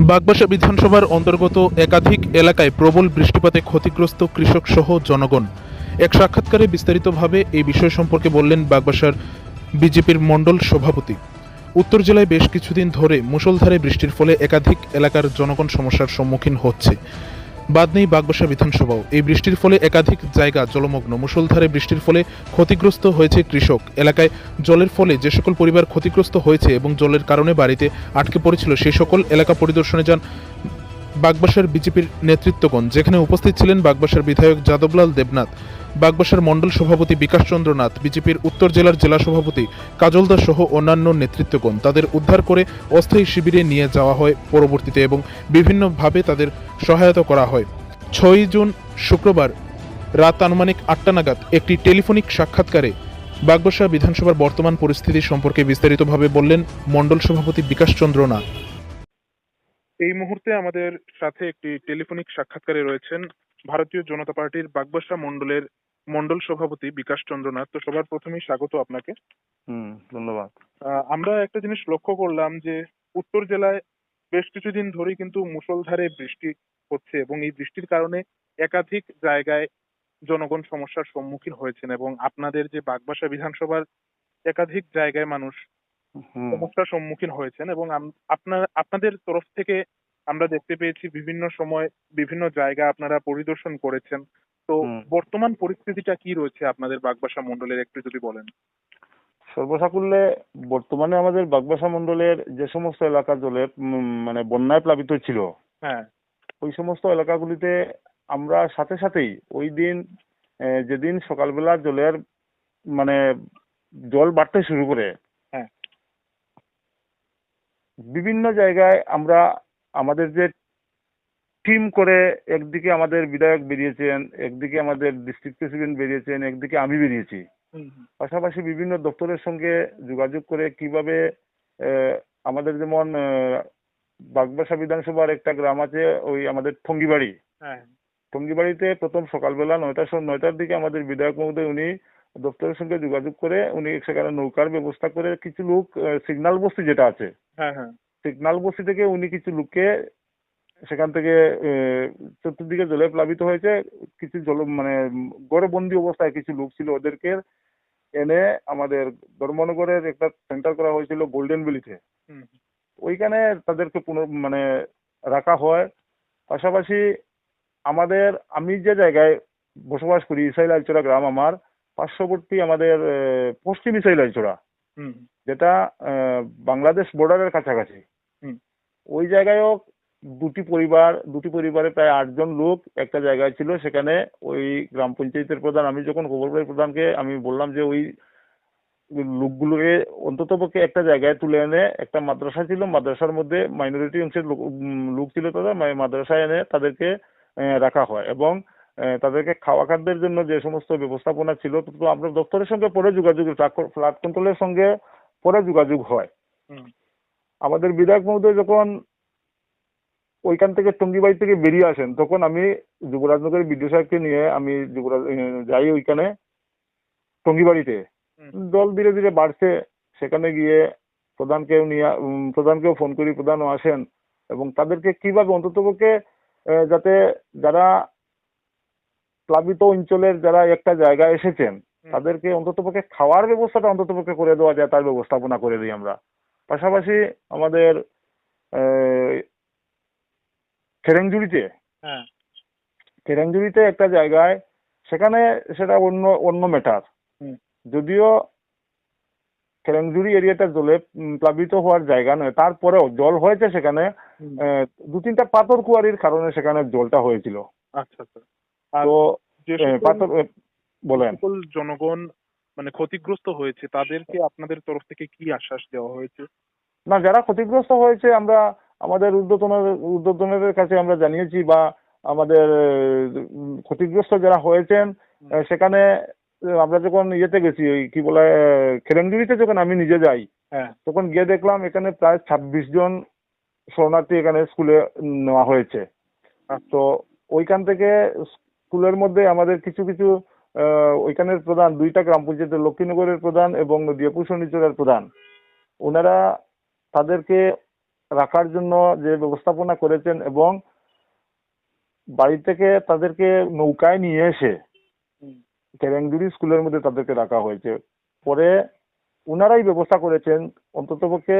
বাগবাসা বিধানসভার অন্তর্গত একাধিক এলাকায় প্রবল বৃষ্টিপাতে ক্ষতিগ্রস্ত কৃষক সহ জনগণ। এক সাক্ষাৎকারে বিস্তারিতভাবে এই বিষয় সম্পর্কে বললেন বাগবাসার বিজেপির মণ্ডল সভাপতি। উত্তর জেলায় বেশ কিছুদিন ধরে মুষলধারে বৃষ্টির ফলে একাধিক এলাকার জনগণ সমস্যার সম্মুখীন হচ্ছে। বাদ নেই বাগবাসা বিধানসভাও। এই বৃষ্টির ফলে একাধিক জায়গা জলমগ্ন। মুষলধারে বৃষ্টির ফলে ক্ষতিগ্রস্ত হয়েছে কৃষক। এলাকায় জলের ফলে যে সকল পরিবার ক্ষতিগ্রস্ত হয়েছে এবং জলের কারণে বাড়িতে আটকে পড়েছিল সেই সকল এলাকা পরিদর্শনে যান বাগবাসার বিজেপির নেতৃত্বগণ, যেখানে উপস্থিত ছিলেন বাগবাসার বিধায়ক যাদবলাল দেবনাথ, বাগবাসার মণ্ডল সভাপতি বিকাশ চন্দ্র নাথ বিজেপির উত্তর জেলার জেলা সভাপতি কাজল দাস সহ অন্যান্য নেতৃত্বগণ। তাদের উদ্ধার করে অস্থায়ী শিবিরে নিয়ে যাওয়া হয় পরবর্তীতে এবং বিভিন্নভাবে তাদের সহায়তা করা হয়। ছয়ই জুন শুক্রবার রাত আনুমানিক আটটা নাগাদ একটি টেলিফোনিক সাক্ষাৎকারে বাগবাসা বিধানসভার বর্তমান পরিস্থিতি সম্পর্কে বিস্তারিতভাবে বললেন মণ্ডল সভাপতি বিকাশ চন্দ্র নাথ এই মুহূর্তে আমাদের সাথে একটি টেলিফোনিক সাক্ষাৎকারে রয়েছেন ভারতীয় জনতা পার্টির বাগবাসা মন্ডলের মন্ডল সভাপতি বিকাশ চন্দ্রনাথ। তো সবার প্রথমেই স্বাগত আপনাকে। হুম ধন্যবাদ। আমরা একটা জিনিস লক্ষ্য করলাম যে উত্তর জেলায় বেশ কিছুদিন ধরেই কিন্তু মুষলধারে বৃষ্টি হচ্ছে এবং এই বৃষ্টির কারণে একাধিক জায়গায় জনগণ সমস্যার সম্মুখীন হয়েছেন এবং আপনাদের যে বাগবাসা বিধানসভার একাধিক জায়গায় মানুষ সমস্যার সম্মুখীন হয়েছেন এবং আপনার আপনাদের তরফ থেকে আমরা দেখতে পেয়েছি বিভিন্ন সময় বিভিন্ন জায়গা আপনারা পরিদর্শন করেছেন। তো বর্তমান পরিস্থিতিটা কি রয়েছে আপনাদের বাগবাসা মন্ডলের একটু যদি বলেন? সর্বসাকুল্যে বর্তমানে আমাদের বাগবাসা মন্ডলের যে সমস্ত এলাকা জলে মানে বন্যায় প্লাবিত ছিল হ্যাঁ। ওই সমস্ত এলাকাগুলিতে আমরা সাথে সাথেই ওই দিন যেদিন সকালবেলা জলের মানে জল বাড়তে শুরু করে। বিভিন্ন জায়গায় আমরা আমাদের যে টিম করে একদিকে আমাদের বিধায়ক বেরিয়েছেন একদিকে আমাদের ডিস্ট্রিক্ট প্রেসিডেন্ট বেরিয়েছেন একদিকে আমি বেরিয়েছি। পাশাপাশি বিভিন্ন দপ্তরের সঙ্গে যোগাযোগ করে কীভাবে আমাদের যেমন বাগবাসা বিধানসভার একটা গ্রাম আছে ওই আমাদের ঠঙ্গিবাড়ি। হ্যাঁ টঙ্গিবাড়িতে প্রথম সকালবেলা নয়টার সময় নয়টার দিকে আমাদের বিধায়ক মহোদয় উনি দপ্তরের সঙ্গে যোগাযোগ করে উনি সেখানে নৌকার ব্যবস্থা করে কিছু লোক সিগন্যাল বস্তি যেটা আছে হ্যাঁ হ্যাঁ। বস্তি থেকে উনি কিছু লোককে সেখান থেকে চতুর্দিকে জলে প্লাবিত হয়েছে। কিছু জল মানে গড়বন্দি অবস্থায় কিছু লোক ছিল ওদেরকে এনে আমাদের ধর্মনগরের একটা সেন্টার করা হয়েছিল গোল্ডেন ভ্যালিতে ওইখানে তাদেরকে পুনঃ মানে রাখা হয়। পাশাপাশি আমাদের আমি যে জায়গায় বসবাস করি ইসাইল আলচোড়া গ্রাম আমার পার্শ্ববর্তী আমাদের পশ্চিম ইসাইল আলচোড়া যেটা বাংলাদেশ বর্ডারের কাছাকাছি। ওই জায়গায়ও দুটি পরিবার দুটি পরিবারে প্রায় আটজন লোক একটা জায়গায় ছিল সেখানে ওই গ্রাম পঞ্চায়েতের প্রধান আমি যখন খবর পাই প্রধানকে আমি বললাম যে ওই লোকগুলোকে অন্তত পক্ষে একটা জায়গায় তুলে এনে একটা মাদ্রাসা ছিল মাদ্রাসার মধ্যে মাইনরিটি অংশের লোক ছিল তাদের মা- মাদ্রাসায় এনে তাদেরকে রাখা হয়। এবং তাদেরকে খাওয়া খাদ্যের জন্য যে সমস্ত ব্যবস্থাপনা ছিল তো আমরা দপ্তরের সঙ্গে পরে যোগাযোগ ফ্লাড কন্ট্রোলের সঙ্গে পরে যোগাযোগ হয়। আমাদের বিধায়ক মহোদয় যখন ওইখান থেকে টঙ্গিবাড়ি থেকে বেরিয়ে আসেন তখন আমি যুবরাজনগরের বিডিও সাহেবকে নিয়ে আমি যুবরাজ যাই ওইখানে টঙ্গিবাড়িতে। দল ধীরে ধীরে বাড়ছে। সেখানে গিয়ে প্রধানকেও নিয়ে প্রধানকেও ফোন করি প্রধানও আসেন এবং তাদেরকে কীভাবে অন্ততপক্ষে যাতে যারা প্লাবিত অঞ্চলের যারা একটা জায়গায় এসেছেন। তাদেরকে অন্ততপক্ষে খাওয়ার ব্যবস্থাটা অন্ততপক্ষে করে দেওয়া যায় তার ব্যবস্থাপনা করে দিই আমরা। পাশাপাশি আমাদের খেরেংজুড়িতে হ্যাঁ। খেরেংজুড়িতে একটা জায়গায় সেখানে সেটা অন্য অন্য ম্যাটার যদিও খেরেংজুড়ি এরিয়াটা জলে প্লাবিত হওয়ার জায়গা নয় তারপরেও জল হয়েছে সেখানে দু তিনটা পাথর কুয়ারির কারণে সেখানে জলটা হয়েছিল আচ্ছা আচ্ছা। তো পাথর বলেন। জনগণ মানে ক্ষতিগ্রস্ত হয়েছে তাদেরকে আপনাদের তরফ থেকে কি আশ্বাস দেওয়া হয়েছে? না যারা ক্ষতিগ্রস্ত হয়েছে আমরা আমাদের ঊর্ধ্বতন ঊর্ধ্বতনের কাছে আমরা জানিয়েছি বা আমাদের ক্ষতিগ্রস্ত যারা হয়েছেন সেখানে আমরা যখন ইয়েতে গেছি ওই কি বলে খেরেঙ্গুড়িতে যখন আমি নিজে যাই হ্যাঁ। তখন গিয়ে দেখলাম এখানে প্রায় ছাব্বিশ জন শরণার্থী এখানে স্কুলে নেওয়া হয়েছে। তো ওইখান থেকে স্কুলের মধ্যে আমাদের কিছু কিছু ওইখানের প্রধান দুইটা গ্রাম পঞ্চায়েতের লক্ষ্মীনগরের প্রধান এবং নদিয়াপুর শনিচরের প্রধান। ওনারা তাদেরকে রাখার জন্য যে ব্যবস্থাপনা করেছেন এবং বাড়ি থেকে তাদেরকে নৌকায় নিয়ে এসে কেরেঙ্গুড়ি স্কুলের মধ্যে তাদেরকে রাখা হয়েছে পরে ওনারাই ব্যবস্থা করেছেন অন্ততপক্ষে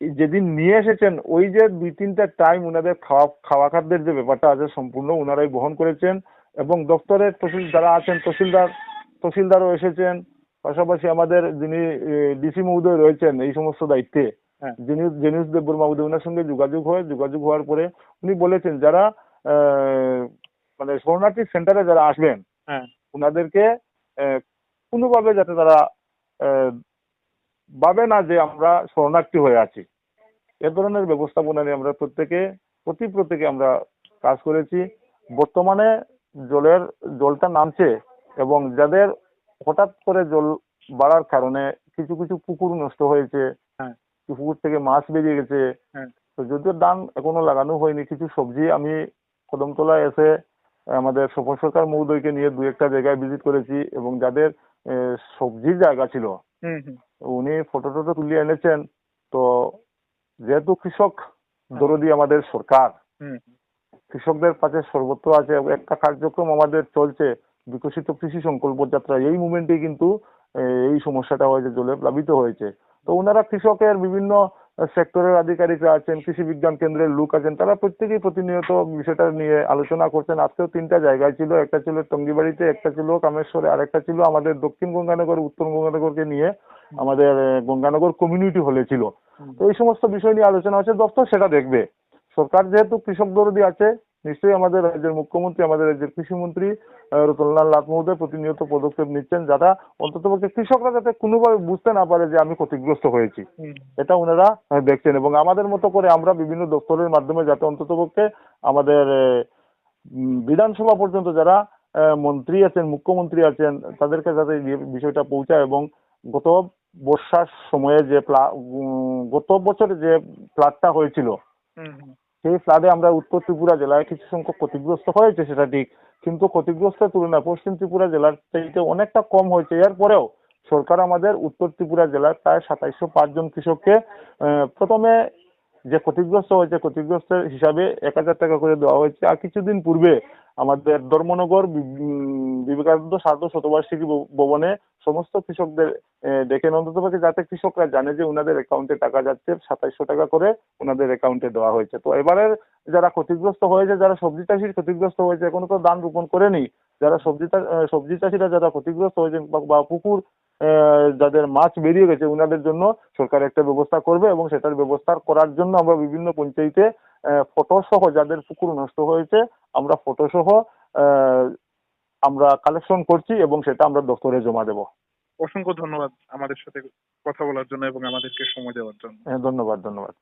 যেদিন নিয়ে এসেছেন ওই যে দুই তিনটা টাইম ওনাদের খাওয়া খাওয়া খাদ্যের যে ব্যাপারটা আছে সম্পূর্ণ ওনারাই বহন করেছেন এবং দপ্তরের তহসিল যারা আছেন তহসিলদার তহসিলদারও এসেছেন পাশাপাশি আমাদের যিনি ডিসি মহোদয় রয়েছেন এই সমস্ত দায়িত্বে হ্যাঁ। যিনি জেনিস দেববর্মা মহোদয় ওনার সঙ্গে যোগাযোগ হয় যোগাযোগ হওয়ার পরে উনি বলেছেন যারা আহ, মানে শরণার্থী সেন্টারে যারা আসবেন ওনাদেরকে কোনোভাবে যাতে তারা ভাবে না যে আমরা শরণার্থী হয়ে আছি। এ ধরনের ব্যবস্থাপনা নিয়ে আমরা প্রত্যেকে প্রতি প্রত্যেকে আমরা কাজ করেছি। বর্তমানে জলের জলটা নামছে এবং যাদের হঠাৎ করে জল বাড়ার কারণে কিছু কিছু পুকুর নষ্ট হয়েছে হ্যাঁ। পুকুর থেকে মাছ বেরিয়ে গেছে। হ্যাঁ। তো যদিও দান এখনও লাগানো হয়নি কিছু সবজি আমি কদমতলায় এসে আমাদের স্বপন সরকার মহোদয়কে নিয়ে দু একটা জায়গায় ভিজিট করেছি এবং যাদের সবজির জায়গা ছিল উনি ফটো টটো তুলিয়ে এনেছেন। তো যেহেতু কৃষক দরদি আমাদের সরকার কৃষকদের পাশে সর্বত্র আছে একটা কার্যক্রম আমাদের চলছে বিকশিত কৃষি সংকল্প যাত্রা। এই মুভমেন্টে কিন্তু এই সমস্যাটা হয়েছে জলে প্লাবিত হয়েছে। তো ওনারা কৃষকের বিভিন্ন সেক্টরের আধিকারিকরা আছেন কৃষি বিজ্ঞান কেন্দ্রের লোক আছেন তারা প্রত্যেকেই প্রতিনিয়ত বিষয়টা নিয়ে আলোচনা করছেন। আজকেও তিনটা জায়গায় ছিল একটা ছিল টঙ্গিবাড়িতে একটা ছিল কামেশ্বরে আর একটা ছিল আমাদের দক্ষিণ গঙ্গানগর উত্তর গঙ্গানগরকে নিয়ে আমাদের গঙ্গানগর কমিউনিটি হলে ছিল। তো এই সমস্ত বিষয় নিয়ে আলোচনা হচ্ছে দপ্তর সেটা দেখবে। সরকার যেহেতু কৃষক দরদি আছে নিশ্চয়ই আমাদের রাজ্যের মুখ্যমন্ত্রী আমাদের রাজ্যের কৃষিমন্ত্রী রতনলাল নাথ মহোদয় প্রতিনিয়ত পদক্ষেপ নিচ্ছেন যারা অন্ততপক্ষে কৃষকরা যাতে কোনোভাবে বুঝতে না পারে যে আমি ক্ষতিগ্রস্ত হয়েছি। এটা ওনারা দেখছেন এবং আমাদের মতো করে আমরা বিভিন্ন দপ্তরের মাধ্যমে যাতে অন্ততপক্ষে আমাদের বিধানসভা পর্যন্ত যারা মন্ত্রী আছেন মুখ্যমন্ত্রী আছেন তাদেরকে যাতে বিষয়টা পৌঁছায় এবং গত বর্ষার সময়ে যে প্লা গত বছরে যে ফ্লাডটা হয়েছিল সেই ফ্লাডে আমরা উত্তর ত্রিপুরা জেলায় কিছু সংখ্যক ক্ষতিগ্রস্ত হয়েছে, সেটা ঠিক। কিন্তু ক্ষতিগ্রস্তের তুলনায় পশ্চিম ত্রিপুরা জেলার চাইতে অনেকটা কম হয়েছে। এর পরেও সরকার আমাদের উত্তর ত্রিপুরা জেলার প্রায় সাতাইশশো পাঁচজন কৃষককে প্রথমে যে ক্ষতিগ্রস্ত হয়েছে, ক্ষতিগ্রস্তের হিসাবে এক হাজার টাকা করে দেওয়া হয়েছে। আর কিছুদিন পূর্বে আমাদের ধর্মনগর বিবেকানন্দ সার্ধ শতবার্ষিকী ভবনে সমস্ত কৃষকদের ডেকে অন্ততপক্ষে যাতে কৃষকরা জানে যে ওনাদের অ্যাকাউন্টে টাকা যাচ্ছে, সাতাইশশো টাকা করে ওনাদের অ্যাকাউন্টে দেওয়া হয়েছে। তো এবারের যারা ক্ষতিগ্রস্ত হয়েছে, যারা সবজি চাষির ক্ষতিগ্রস্ত হয়েছে, এখনও তো ধান রোপণ করেনি যারা সবজি সবজি চাষিরা যারা ক্ষতিগ্রস্ত হয়েছে বা- পুকুর যাদের মাছ বেরিয়ে গেছে ওনাদের জন্য সরকার একটা ব্যবস্থা করবে এবং সেটার ব্যবস্থা করার জন্য আমরা বিভিন্ন পঞ্চায়েতে ফটো সহ যাদের পুকুর নষ্ট হয়েছে আমরা ফটো সহ আহ, আমরা কালেকশন করছি এবং সেটা আমরা দপ্তরে জমা দেব। অসংখ্য ধন্যবাদ আমাদের সাথে কথা বলার জন্য এবং আমাদেরকে সময় দেওয়ার জন্য। হ্যাঁ, ধন্যবাদ ধন্যবাদ।